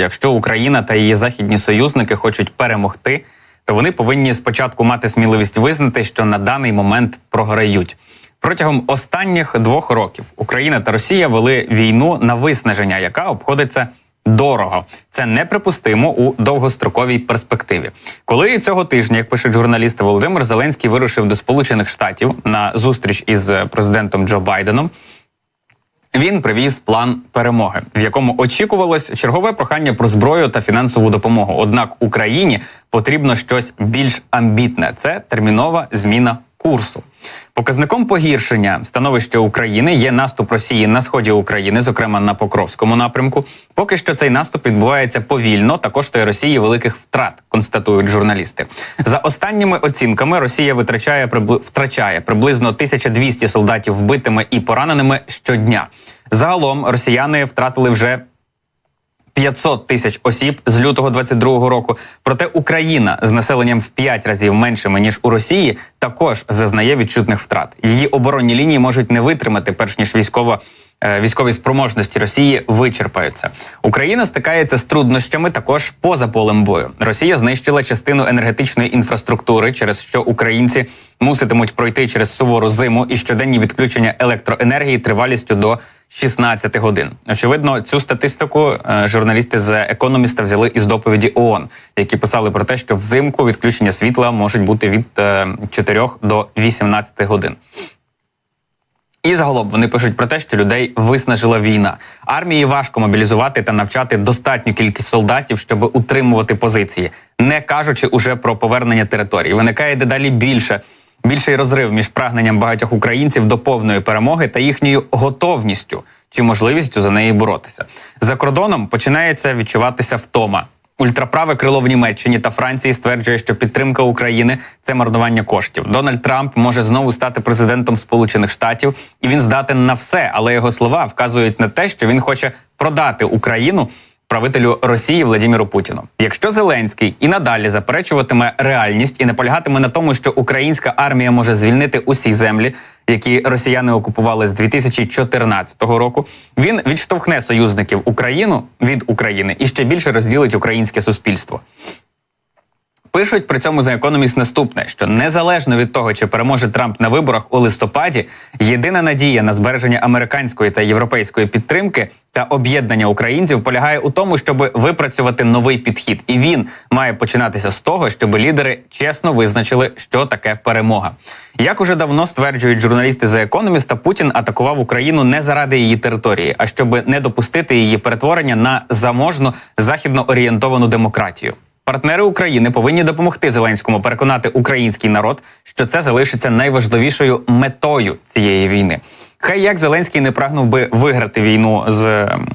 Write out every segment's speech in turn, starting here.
Якщо Україна та її західні союзники хочуть перемогти, то вони повинні спочатку мати сміливість визнати, що на даний момент програють. Протягом останніх двох років Україна та Росія вели війну на виснаження, яка обходиться дорого. Це неприпустимо у довгостроковій перспективі. Коли цього тижня, як пишуть журналісти, Володимир Зеленський вирушив до Сполучених Штатів на зустріч із президентом Джо Байденом. Він привіз план перемоги, в якому очікувалось чергове прохання про зброю та фінансову допомогу. Однак Україні потрібно щось більш амбітне. Це термінова зміна курсу. Показником погіршення становища України є наступ Росії на сході України, зокрема на Покровському напрямку. Поки що цей наступ відбувається повільно та коштує Росії великих втрат, констатують журналісти. За останніми оцінками, Росія витрачає прибли... втрачає приблизно 1200 солдатів вбитими і пораненими щодня. Загалом росіяни втратили вже 500 тисяч осіб з лютого 22-го року. Проте Україна з населенням в 5 разів меншими ніж у Росії також зазнає відчутних втрат. Її оборонні лінії можуть не витримати, перш ніж військова. е, Військові спроможності Росії вичерпаються. Україна стикається з труднощами також поза полем бою. Росія знищила частину енергетичної інфраструктури, через що українці муситимуть пройти через сувору зиму і щоденні відключення електроенергії тривалістю до 16 годин. Очевидно, цю статистику е, журналісти з економіста взяли із доповіді ООН, які писали про те, що взимку відключення світла можуть бути від е, 4 до 18 годин. І загалом вони пишуть про те, що людей виснажила війна. Армії важко мобілізувати та навчати достатню кількість солдатів, щоб утримувати позиції, не кажучи уже про повернення території. Виникає дедалі більше. Більший розрив між прагненням багатьох українців до повної перемоги та їхньою готовністю чи можливістю за неї боротися. За кордоном починається відчуватися втома. Ультраправе крило в Німеччині та Франції стверджує, що підтримка України це марнування коштів. Дональд Трамп може знову стати президентом Сполучених Штатів, і він здатен на все, але його слова вказують на те, що він хоче продати Україну правителю Росії Владіміру Путіну. Якщо Зеленський і надалі заперечуватиме реальність і наполягатиме на тому, що українська армія може звільнити усі землі, які росіяни окупували з 2014 року, він відштовхне союзників Україну від України і ще більше розділить українське суспільство. Пишуть при цьому за економіст наступне: що незалежно від того, чи переможе Трамп на виборах у листопаді, єдина надія на збереження американської та європейської підтримки та об'єднання українців полягає у тому, щоб випрацювати новий підхід, і він має починатися з того, щоб лідери чесно визначили, що таке перемога. Як уже давно стверджують журналісти за економіста, Путін атакував Україну не заради її території, а щоб не допустити її перетворення на заможну західно орієнтовану демократію. Партнери України повинні допомогти Зеленському переконати український народ, що це залишиться найважливішою метою цієї війни. Хай як Зеленський не прагнув би виграти війну з. ем,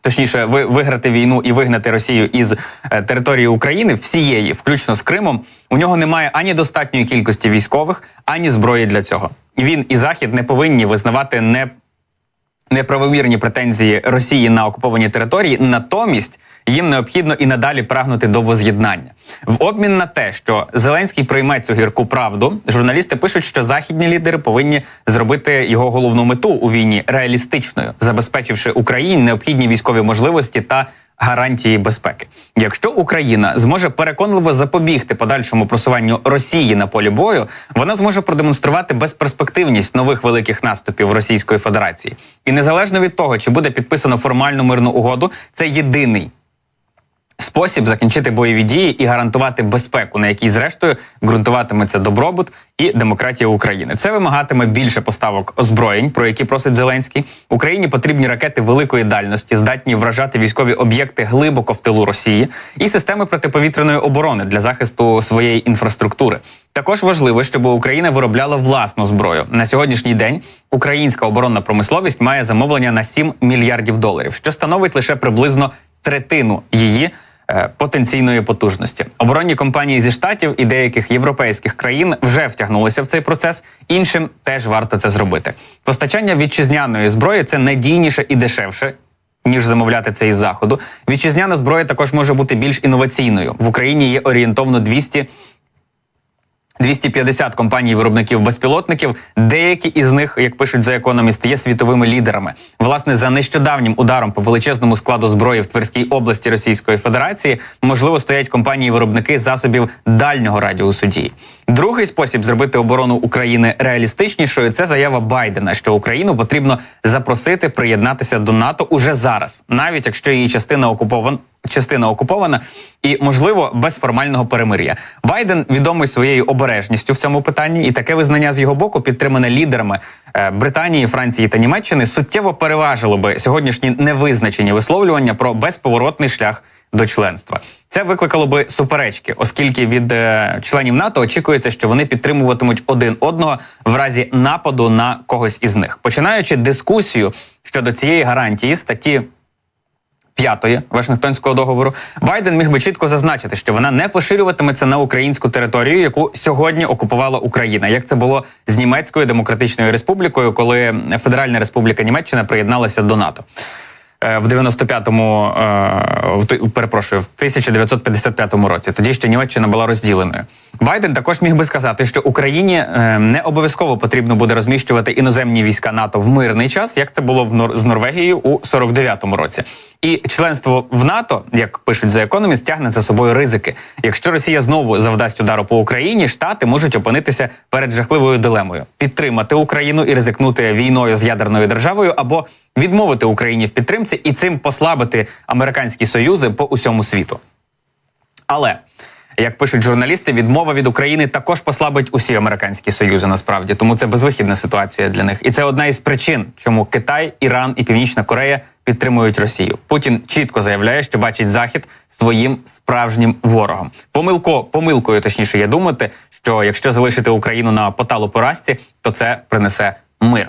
Точніше, ви виграти війну і вигнати Росію із е, території України всієї, включно з Кримом, у нього немає ані достатньої кількості військових, ані зброї для цього. Він і Захід не повинні визнавати не неправомірні претензії Росії на окуповані території. Натомість їм необхідно і надалі прагнути до воз'єднання. В обмін на те, що Зеленський прийме цю гірку правду, журналісти пишуть, що західні лідери повинні зробити його головну мету у війні реалістичною, забезпечивши Україні необхідні військові можливості та гарантії безпеки. Якщо Україна зможе переконливо запобігти подальшому просуванню Росії на полі бою, вона зможе продемонструвати безперспективність нових великих наступів Російської Федерації. І незалежно від того, чи буде підписано формальну мирну угоду, це єдиний спосіб закінчити бойові дії і гарантувати безпеку, на якій зрештою ґрунтуватиметься добробут і демократія України. Це вимагатиме більше поставок озброєнь, про які просить Зеленський. Україні потрібні ракети великої дальності, здатні вражати військові об'єкти глибоко в тилу Росії, і системи протиповітряної оборони для захисту своєї інфраструктури. Також важливо, щоб Україна виробляла власну зброю. На сьогоднішній день українська оборонна промисловість має замовлення на 7 мільярдів доларів, що становить лише приблизно третину її потенційної потужності. Оборонні компанії зі штатів і деяких європейських країн вже втягнулися в цей процес. Іншим теж варто це зробити. Постачання вітчизняної зброї це надійніше і дешевше. Ніж замовляти це із заходу, вітчизняна зброя також може бути більш інноваційною. В Україні є орієнтовно 200 250 компаній-виробників безпілотників. Деякі із них, як пишуть за економіст, є світовими лідерами. Власне, за нещодавнім ударом по величезному складу зброї в Тверській області Російської Федерації можливо стоять компанії-виробники засобів дальнього радіусу дії. Другий спосіб зробити оборону України реалістичнішою це заява Байдена, що Україну потрібно запросити приєднатися до НАТО уже зараз, навіть якщо її частина окупована. Частина окупована і можливо без формального перемир'я. Байден відомий своєю обережністю в цьому питанні, і таке визнання з його боку, підтримане лідерами е, Британії, Франції та Німеччини, суттєво переважило би сьогоднішні невизначені висловлювання про безповоротний шлях до членства. Це викликало би суперечки, оскільки від е, членів НАТО очікується, що вони підтримуватимуть один одного в разі нападу на когось із них, починаючи дискусію щодо цієї гарантії статті. П'ятої Вашингтонського договору Байден міг би чітко зазначити, що вона не поширюватиметься на українську територію, яку сьогодні окупувала Україна, як це було з Німецькою демократичною республікою, коли Федеральна Республіка Німеччина приєдналася до НАТО. Е, В 95-му, е, перепрошую, в 1955 році. Тоді ще Німеччина була розділеною. Байден також міг би сказати, що Україні е, не обов'язково потрібно буде розміщувати іноземні війська НАТО в мирний час, як це було в Нор- з Норвегією у 49-му році. І членство в НАТО, як пишуть за економіст, тягне за собою ризики. Якщо Росія знову завдасть удару по Україні, штати можуть опинитися перед жахливою дилемою: підтримати Україну і ризикнути війною з ядерною державою, або відмовити Україні в підтримці і цим послабити американські союзи по усьому світу. Але як пишуть журналісти, відмова від України також послабить усі американські союзи. Насправді, тому це безвихідна ситуація для них, і це одна із причин, чому Китай, Іран і Північна Корея підтримують Росію. Путін чітко заявляє, що бачить Захід своїм справжнім ворогом. Помилко помилкою, точніше, є думати, що якщо залишити Україну на поталу поразці, то це принесе мир.